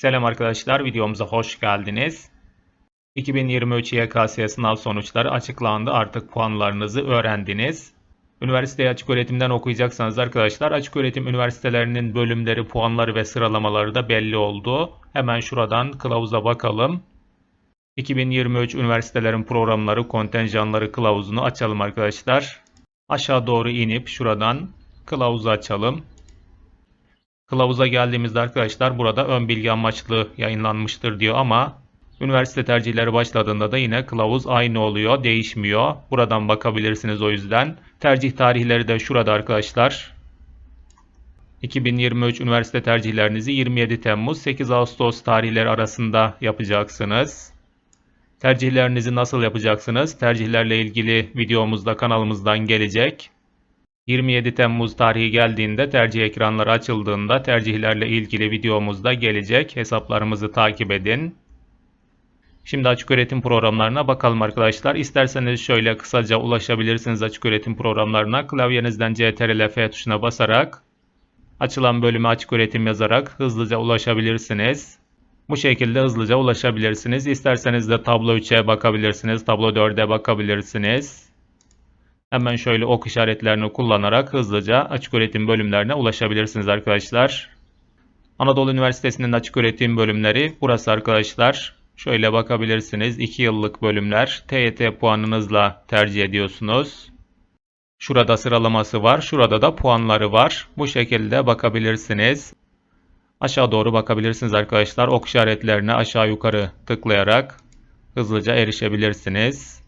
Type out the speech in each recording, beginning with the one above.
Selam arkadaşlar, videomuza hoş geldiniz. 2023 YKS sınav sonuçları açıklandı. Artık puanlarınızı öğrendiniz. Üniversiteye açık öğretimden okuyacaksanız arkadaşlar açık öğretim üniversitelerinin bölümleri, puanları ve sıralamaları da belli oldu. Hemen şuradan kılavuza bakalım. 2023 üniversitelerin programları, kontenjanları kılavuzunu açalım arkadaşlar. Aşağı doğru inip şuradan kılavuzu açalım. Kılavuza geldiğimizde arkadaşlar burada ön bilgi amaçlı yayınlanmıştır diyor ama üniversite tercihleri başladığında da yine kılavuz aynı oluyor, değişmiyor. Buradan bakabilirsiniz o yüzden. Tercih tarihleri de şurada arkadaşlar. 2023 üniversite tercihlerinizi 27 Temmuz 8 Ağustos tarihleri arasında yapacaksınız. Tercihlerinizi nasıl yapacaksınız? Tercihlerle ilgili videomuzda kanalımızdan gelecek. 27 Temmuz tarihi geldiğinde tercih ekranları açıldığında tercihlerle ilgili videomuzda gelecek. Hesaplarımızı takip edin. Şimdi açık öğretim programlarına bakalım arkadaşlar. İsterseniz şöyle kısaca ulaşabilirsiniz açık öğretim programlarına. Klavyenizden CTRL F tuşuna basarak açılan bölüme açık öğretim yazarak hızlıca ulaşabilirsiniz. Bu şekilde hızlıca ulaşabilirsiniz. İsterseniz de tablo 3'e bakabilirsiniz. Tablo 4'e bakabilirsiniz. Hemen şöyle ok işaretlerini kullanarak hızlıca açık öğretim bölümlerine ulaşabilirsiniz arkadaşlar. Anadolu Üniversitesi'nin açık öğretim bölümleri burası arkadaşlar. Şöyle bakabilirsiniz. 2 yıllık bölümler TYT puanınızla tercih ediyorsunuz. Şurada sıralaması var. Şurada da puanları var. Bu şekilde bakabilirsiniz. Aşağı doğru bakabilirsiniz arkadaşlar. Ok işaretlerine aşağı yukarı tıklayarak hızlıca erişebilirsiniz.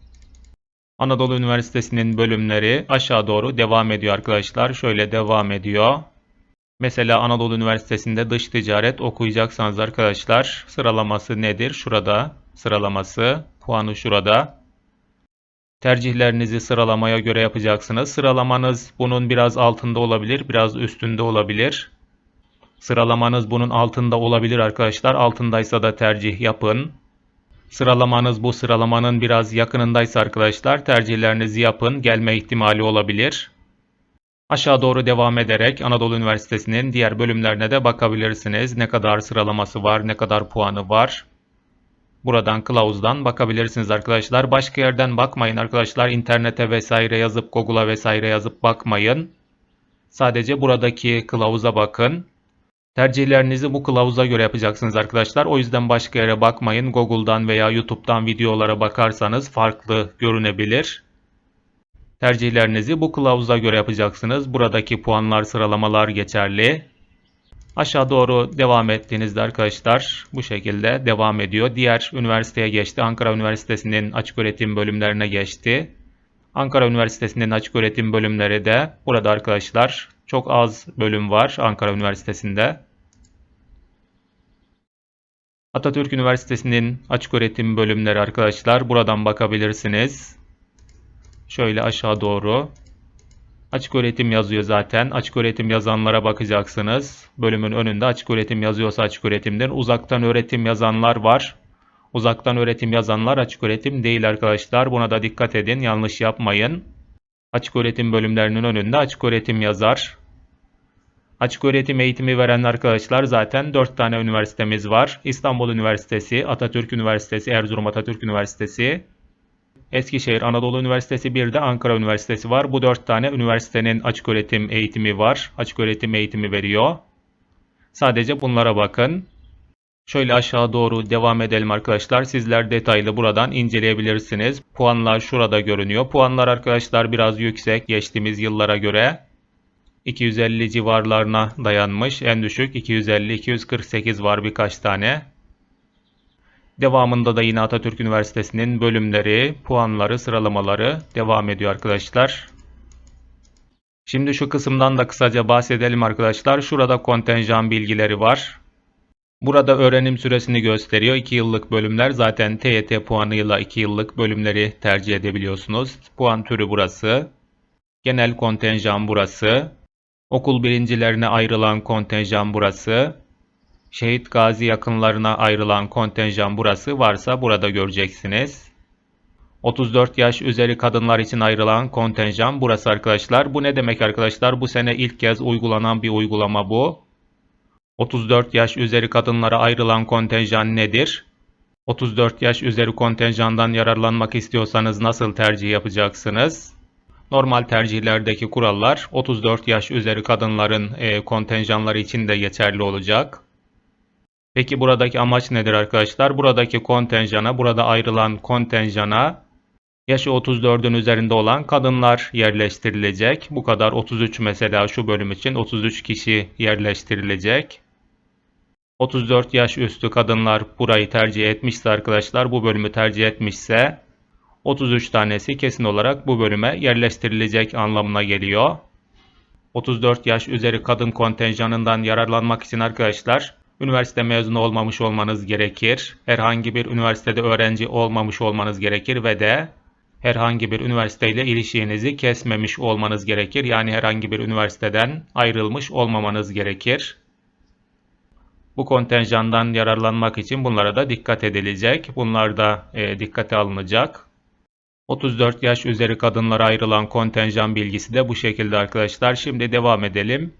Anadolu Üniversitesi'nin bölümleri aşağı doğru devam ediyor arkadaşlar. Şöyle devam ediyor. Mesela Anadolu Üniversitesi'nde dış ticaret okuyacaksanız arkadaşlar sıralaması nedir? Şurada sıralaması, puanı şurada. Tercihlerinizi sıralamaya göre yapacaksınız. Sıralamanız bunun biraz altında olabilir, biraz üstünde olabilir. Sıralamanız bunun altında olabilir arkadaşlar. Altındaysa da tercih yapın. Sıralamanız bu sıralamanın biraz yakınındaysa arkadaşlar tercihlerinizi yapın. Gelme ihtimali olabilir. Aşağı doğru devam ederek Anadolu Üniversitesi'nin diğer bölümlerine de bakabilirsiniz. Ne kadar sıralaması var, ne kadar puanı var. Buradan kılavuzdan bakabilirsiniz arkadaşlar. Başka yerden bakmayın arkadaşlar. İnternete vesaire yazıp Google'a vesaire yazıp bakmayın. Sadece buradaki kılavuza bakın. Tercihlerinizi bu kılavuza göre yapacaksınız arkadaşlar. O yüzden başka yere bakmayın. Google'dan veya YouTube'dan videolara bakarsanız farklı görünebilir. Tercihlerinizi bu kılavuza göre yapacaksınız. Buradaki puanlar, sıralamalar geçerli. Aşağı doğru devam ettiğinizde arkadaşlar bu şekilde devam ediyor. Diğer üniversiteye geçti. Ankara Üniversitesi'nin açık öğretim bölümlerine geçti. Ankara Üniversitesi'nin açık öğretim bölümleri de burada arkadaşlar çok az bölüm var Ankara Üniversitesi'nde. Atatürk Üniversitesi'nin açık öğretim bölümleri arkadaşlar buradan bakabilirsiniz. Şöyle aşağı doğru. Açık öğretim yazıyor zaten. Açık öğretim yazanlara bakacaksınız. Bölümün önünde açık öğretim yazıyorsa açık öğretimdir. Uzaktan öğretim yazanlar var. Uzaktan öğretim yazanlar açık öğretim değil arkadaşlar. Buna da dikkat edin. Yanlış yapmayın. Açık öğretim bölümlerinin önünde açık öğretim yazar. Açık öğretim eğitimi veren arkadaşlar zaten 4 tane üniversitemiz var. İstanbul Üniversitesi, Atatürk Üniversitesi, Erzurum Atatürk Üniversitesi, Eskişehir Anadolu Üniversitesi bir de Ankara Üniversitesi var. Bu 4 tane üniversitenin açık öğretim eğitimi var. Açık öğretim eğitimi veriyor. Sadece bunlara bakın. Şöyle aşağı doğru devam edelim arkadaşlar. Sizler detaylı buradan inceleyebilirsiniz. Puanlar şurada görünüyor. Puanlar arkadaşlar biraz yüksek geçtiğimiz yıllara göre. 250 civarlarına dayanmış. En düşük 250-248 var birkaç tane. Devamında da yine Atatürk Üniversitesi'nin bölümleri, puanları, sıralamaları devam ediyor arkadaşlar. Şimdi şu kısımdan da kısaca bahsedelim arkadaşlar. Şurada kontenjan bilgileri var. Burada öğrenim süresini gösteriyor. 2 yıllık bölümler zaten TYT puanıyla 2 yıllık bölümleri tercih edebiliyorsunuz. Puan türü burası. Genel kontenjan burası. Okul birincilerine ayrılan kontenjan burası. Şehit gazi yakınlarına ayrılan kontenjan burası varsa burada göreceksiniz. 34 yaş üzeri kadınlar için ayrılan kontenjan burası arkadaşlar. Bu ne demek arkadaşlar? Bu sene ilk kez uygulanan bir uygulama bu. 34 yaş üzeri kadınlara ayrılan kontenjan nedir? 34 yaş üzeri kontenjandan yararlanmak istiyorsanız nasıl tercih yapacaksınız? Normal tercihlerdeki kurallar 34 yaş üzeri kadınların e, kontenjanları için de geçerli olacak. Peki buradaki amaç nedir arkadaşlar? Buradaki kontenjana, burada ayrılan kontenjana yaşı 34'ün üzerinde olan kadınlar yerleştirilecek. Bu kadar 33 mesela şu bölüm için 33 kişi yerleştirilecek. 34 yaş üstü kadınlar burayı tercih etmişse arkadaşlar bu bölümü tercih etmişse 33 tanesi kesin olarak bu bölüme yerleştirilecek anlamına geliyor. 34 yaş üzeri kadın kontenjanından yararlanmak için arkadaşlar üniversite mezunu olmamış olmanız gerekir. Herhangi bir üniversitede öğrenci olmamış olmanız gerekir ve de herhangi bir üniversiteyle ilişkinizi kesmemiş olmanız gerekir. Yani herhangi bir üniversiteden ayrılmış olmamanız gerekir. Bu kontenjandan yararlanmak için bunlara da dikkat edilecek. Bunlar da e, dikkate alınacak. 34 yaş üzeri kadınlara ayrılan kontenjan bilgisi de bu şekilde arkadaşlar. Şimdi devam edelim.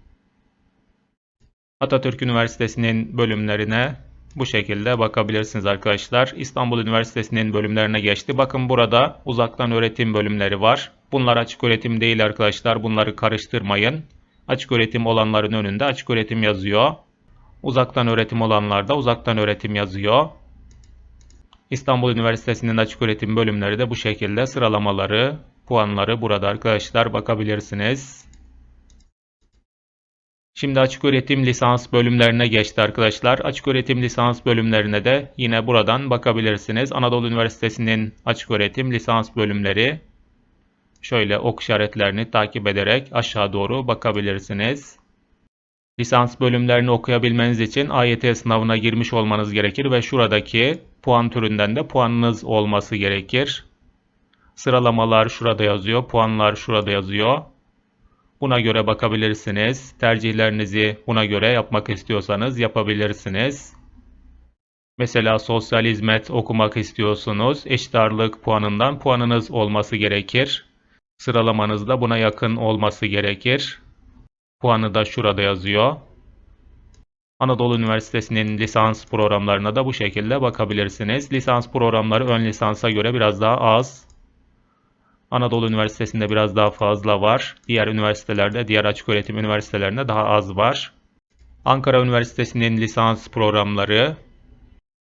Atatürk Üniversitesi'nin bölümlerine bu şekilde bakabilirsiniz arkadaşlar. İstanbul Üniversitesi'nin bölümlerine geçti. Bakın burada uzaktan öğretim bölümleri var. Bunlar açık öğretim değil arkadaşlar. Bunları karıştırmayın. Açık öğretim olanların önünde açık öğretim yazıyor. Uzaktan öğretim olanlarda uzaktan öğretim yazıyor. İstanbul Üniversitesi'nin açık öğretim bölümleri de bu şekilde sıralamaları, puanları burada arkadaşlar bakabilirsiniz. Şimdi açık öğretim lisans bölümlerine geçti arkadaşlar. Açık öğretim lisans bölümlerine de yine buradan bakabilirsiniz. Anadolu Üniversitesi'nin açık öğretim lisans bölümleri. Şöyle ok işaretlerini takip ederek aşağı doğru bakabilirsiniz. Lisans bölümlerini okuyabilmeniz için AYT sınavına girmiş olmanız gerekir ve şuradaki puan türünden de puanınız olması gerekir. Sıralamalar şurada yazıyor, puanlar şurada yazıyor. Buna göre bakabilirsiniz. Tercihlerinizi buna göre yapmak istiyorsanız yapabilirsiniz. Mesela sosyal hizmet okumak istiyorsunuz. Eşit puanından puanınız olması gerekir. Sıralamanız da buna yakın olması gerekir. Puanı da şurada yazıyor. Anadolu Üniversitesi'nin lisans programlarına da bu şekilde bakabilirsiniz. Lisans programları ön lisansa göre biraz daha az. Anadolu Üniversitesi'nde biraz daha fazla var. Diğer üniversitelerde, diğer açık öğretim üniversitelerinde daha az var. Ankara Üniversitesi'nin lisans programları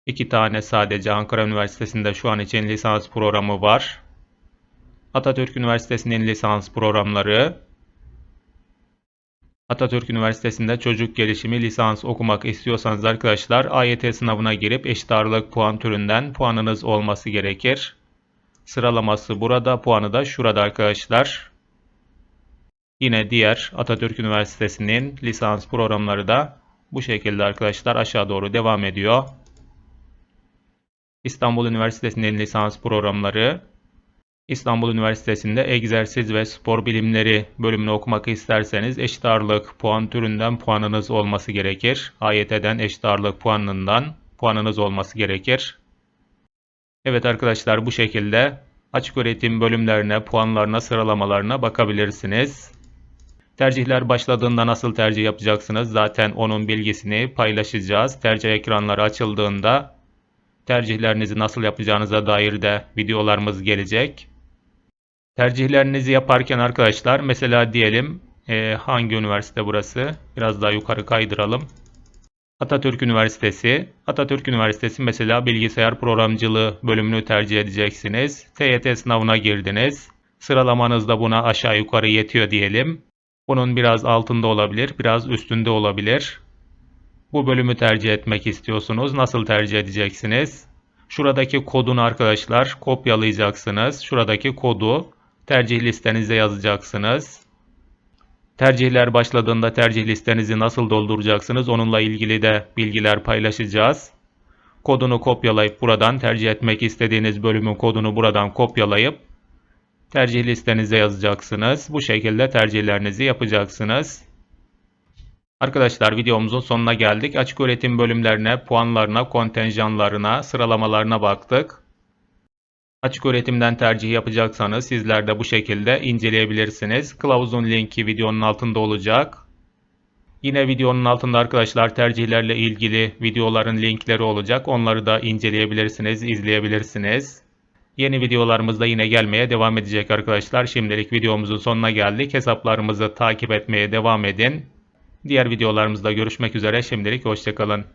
iki tane sadece Ankara Üniversitesi'nde şu an için lisans programı var. Atatürk Üniversitesi'nin lisans programları Atatürk Üniversitesi'nde çocuk gelişimi lisans okumak istiyorsanız arkadaşlar AYT sınavına girip eşit ağırlık puan türünden puanınız olması gerekir. Sıralaması burada, puanı da şurada arkadaşlar. Yine diğer Atatürk Üniversitesi'nin lisans programları da bu şekilde arkadaşlar aşağı doğru devam ediyor. İstanbul Üniversitesi'nin lisans programları İstanbul Üniversitesi'nde egzersiz ve spor bilimleri bölümünü okumak isterseniz eşit ağırlık puan türünden puanınız olması gerekir. AYT'den eşit ağırlık puanından puanınız olması gerekir. Evet arkadaşlar bu şekilde açık öğretim bölümlerine, puanlarına, sıralamalarına bakabilirsiniz. Tercihler başladığında nasıl tercih yapacaksınız? Zaten onun bilgisini paylaşacağız. Tercih ekranları açıldığında tercihlerinizi nasıl yapacağınıza dair de videolarımız gelecek. Tercihlerinizi yaparken arkadaşlar mesela diyelim e, hangi üniversite burası? Biraz daha yukarı kaydıralım. Atatürk Üniversitesi. Atatürk Üniversitesi mesela bilgisayar programcılığı bölümünü tercih edeceksiniz. TYT sınavına girdiniz. Sıralamanız da buna aşağı yukarı yetiyor diyelim. Bunun biraz altında olabilir, biraz üstünde olabilir. Bu bölümü tercih etmek istiyorsunuz. Nasıl tercih edeceksiniz? Şuradaki kodunu arkadaşlar kopyalayacaksınız. Şuradaki kodu tercih listenize yazacaksınız. Tercihler başladığında tercih listenizi nasıl dolduracaksınız onunla ilgili de bilgiler paylaşacağız. Kodunu kopyalayıp buradan tercih etmek istediğiniz bölümün kodunu buradan kopyalayıp tercih listenize yazacaksınız. Bu şekilde tercihlerinizi yapacaksınız. Arkadaşlar videomuzun sonuna geldik. Açık öğretim bölümlerine, puanlarına, kontenjanlarına, sıralamalarına baktık. Açık öğretimden tercih yapacaksanız sizler de bu şekilde inceleyebilirsiniz. Kılavuzun linki videonun altında olacak. Yine videonun altında arkadaşlar tercihlerle ilgili videoların linkleri olacak. Onları da inceleyebilirsiniz, izleyebilirsiniz. Yeni videolarımızda yine gelmeye devam edecek arkadaşlar. Şimdilik videomuzun sonuna geldik. Hesaplarımızı takip etmeye devam edin. Diğer videolarımızda görüşmek üzere. Şimdilik hoşçakalın.